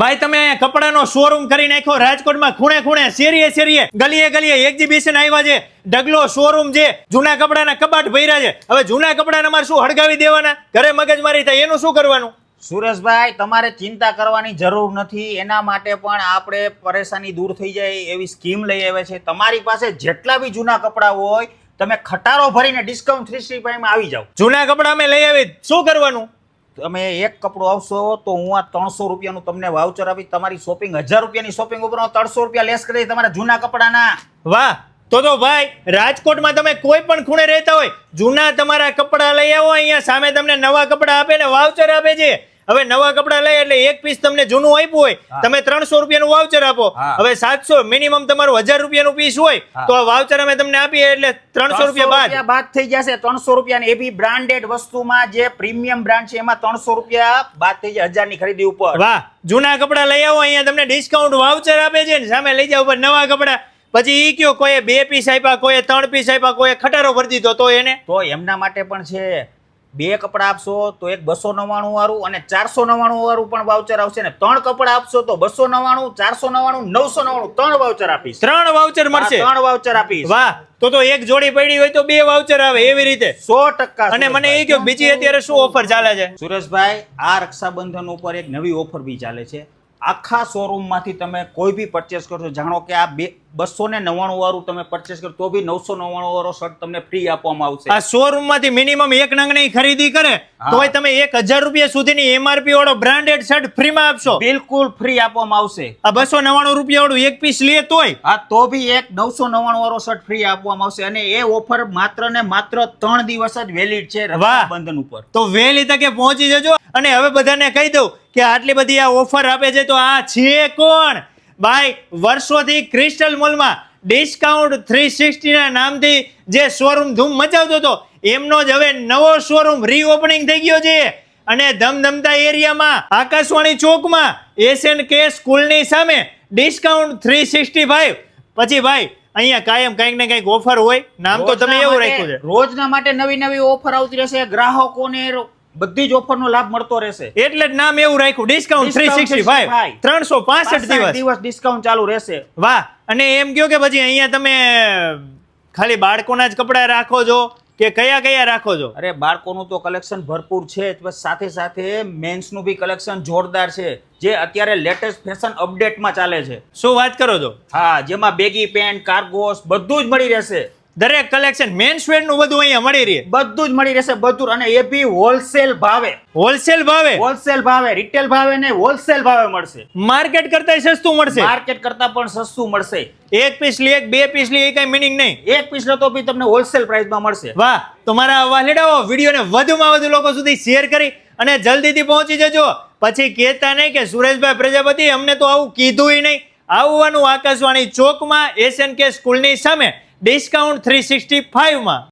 ભાઈ તમે કપડાનો શોરૂમ કરી નાખ્યો. રાજકોટમાં ખૂણે ખૂણે શેરીએ શેરીએ ગલીએ ગલીએ એક્ઝિબિશન આવ્યા છે. ઢગલો શોરૂમ છે. જૂના કપડાના કબાટ ભર્યા છે. હવે જૂના કપડાને અમારે શું હળગાવી દેવાના? ઘરે મગજમારી થાય એનું શું કરવાનું? સુરેશભાઈ તમારે ચિંતા કરવાની જરૂર નથી. એના માટે પણ આપણે પરેશાની દૂર થઈ જાય એવી સ્કીમ લઈ આવે છે. તમારી પાસે જેટલા બી જૂના કપડાં હોય તમે ખટારો ભરીને ડિસ્કાઉન્ટ થ્રી માં આવી જાઓ. જૂના કપડા અમે લઈ આવી. શું કરવાનું? તમે એક કપડું આવશો તો હું આ ત્રણસો રૂપિયાનું તમને વાઉચર આપી તમારી શોપિંગ હજાર રૂપિયાની શોપિંગ ઉપર ત્રણસો રૂપિયા લેસ કરી તમારા જૂના કપડાના. વાહ, તો તો ભાઈ, રાજકોટમાં તમે કોઈ પણ ખૂણે રહેતા હોય, જૂના તમારા કપડાં લઈ આવો, અહીંયા સામે તમને નવા કપડાં આપે ને વાઉચર આપે છે. હવે નવા કપડા લઈ એટલે એક પીસ તમને જૂનું આપ્યું હોય તમે ત્રણસો રૂપિયાનું વાઉચર આપો. હવે સાતસો મિનિમમ તમારું હજાર રૂપિયાનું પીસ હોય તો આ વાઉચર અમે તમને આપીએ એટલે ત્રણસો રૂપિયા બાદ. બાદ થઈ જશે ત્રણસો રૂપિયા એ બી બ્રાન્ડેડ વસ્તુમાં જે પ્રીમિયમ બ્રાન્ડ છે એમાં ત્રણસો રૂપિયા બાદ થઈ જાય હજારની ખરીદી ઉપર. વાહ જૂના કપડા લઈ આવો અહીંયા તમને ડિસ્કાઉન્ટ વાઉચર આપે છે ને સામે લઈ જાવ ઉપર નવા કપડા. પછી ઈ કયો કોઈ બે પીસ આપ્યા કોઈ ત્રણ પીસ આપ્યા કોઈ ખટારો ભરી દીધો તો એને? તો એમના માટે પણ છે બે કપડા આપશો તો એક બસો નવ્વાણું વાળું અને ચારસો નવ્વાણું વાળું પણ વાઉચર આવશે ને ત્રણ કપડા આપશો તો બસો નવ્વાણું ચારસો નવ્વાણું નવસો નવ્વાણું ત્રણ વાઉચર આપીશ. ત્રણ વાઉચર મળશે? ત્રણ વાઉચર આપીશ. વાહ તો તો એક જોડી પડી હોય તો બે વાઉચર આવે એવી રીતે. સો ટકા અને મને એ કહ્યું બીજી અત્યારે શું ઓફર ચાલે છે? સુરેશભાઈ આ રક્ષાબંધન ઉપર એક નવી ઓફર બી ચાલે છે. આખા શોરૂમમાંથી તમે કોઈ બી પરચેસ કરશો જાણો કે આ બે બસો ને નવ્વાણું વાળું તમે પરચેસ કરો તો બી નવસો નવ્વાણું વાળો શર્ટ તમને ફ્રી આપવામાં આવશે. આ શોરૂમમાંથી મિનિમમ એક નંગની ખરીદી કરે તો તોય તમે એક હજાર રૂપિયા સુધીની એમઆરપી વાળો બ્રાન્ડેડ શર્ટ ફ્રીમાં આપશો. બિલકુલ ફ્રી આપવામાં આવશે. આ બસો નવ્વાણું રૂપિયા વાળું એક પીસ લે તોય. હા તો બી એક નવસો નવ્વાણું વાળો શર્ટ ફ્રી આપવામાં આવશે અને એ ઓફર માત્ર ને માત્ર ત્રણ દિવસ જ વેલિડ છે. રક્ષાબંધન ઉપર. તો વહેલી તકે પહોંચી જજો. અને હવે બધાને કહી દઉં કે આટલી બધી આ ઓફર આપે છે તો આ છે કોણ? ભાઈ વર્ષોથી ક્રિસ્ટલ મોલમાં ડિસ્કાઉન્ટ થ્રી સિક્સટીના નામથી જે શોરૂમ ધૂમ મચાવતો હતો એમનો જ હવે નવો શોરૂમ રીઓપનિંગ થઈ ગયો છે. અને ધમધમતા એરિયામાં આકાશવાણી ચોકમાં એશિયન કે સ્કૂલની સામે ડિસ્કાઉન્ટ થ્રી સિક્સટી ફાઈવ. પછી ભાઈ અહીંયા કાયમ કંઈક ને કંઈક ઓફર હોય નામ તો તમે એવું રાખ્યું છે. રોજના માટે નવી નવી ઓફર આવતી રહેશે ગ્રાહકોને બધી જ ઓફરનો લાભ મળતો રહેશે. એટલે જ નામ એવું રાખ્યું discount three Discount sixty five 365. દિવસ. દિવસ ડિસ્કાઉન્ટ ચાલુ રહેશે. વાહ અને એમ કયો કે પછી અહીંયા તમે ખાલી બાળકોના જ કપડાં રાખો છો કે કયા કયા રાખો છો? અરે બાળકોનું તો કલેક્શન ભરપૂર છે બસ સાથે સાથે મેન્સનું બી કલેક્શન જોરદાર છે જે અત્યારે લેટેસ્ટ ફેશન અપડેટમાં ચાલે છે. શું વાત કરો છો? હા જેમાં બેગી પેન્ટ કાર્ગોસ બધું જ મળી રહેશે. દરેક કલેક્શન મેન્સનું બધું અહીંયા મળી રહે. બધું જ મળી રહેશે બધું અને એ બી હોલસેલ ભાવે. હોલસેલ ભાવે? હોલસેલ ભાવે રિટેલ ભાવે ને હોલસેલ ભાવે મળશે. માર્કેટ કરતા સસ્તું મળશે? માર્કેટ કરતા પણ સસ્તું મળશે. એક પીસ લે એક બે પીસ લે એ કઈ મિનિંગ નહીં. એક પીસ લો તો બી તમને હોલસેલ પ્રાઇસમાં મળશે. વાહ તો મારા વાલેડાઓ વિડીયોને વધુમાં વધુ લોકો સુધી શેર કરી અને જલ્દીથી પહોંચી જજો. પછી કહેતા નહીં કે સુરેશભાઈ પ્રજાપતિ અમને તો આવું કીધું નહીં. આવવાનું આકાશવાણી ચોકમાં એશિયન કે સ્કૂલની સામે. Discount three sixty ફાઈવમાં.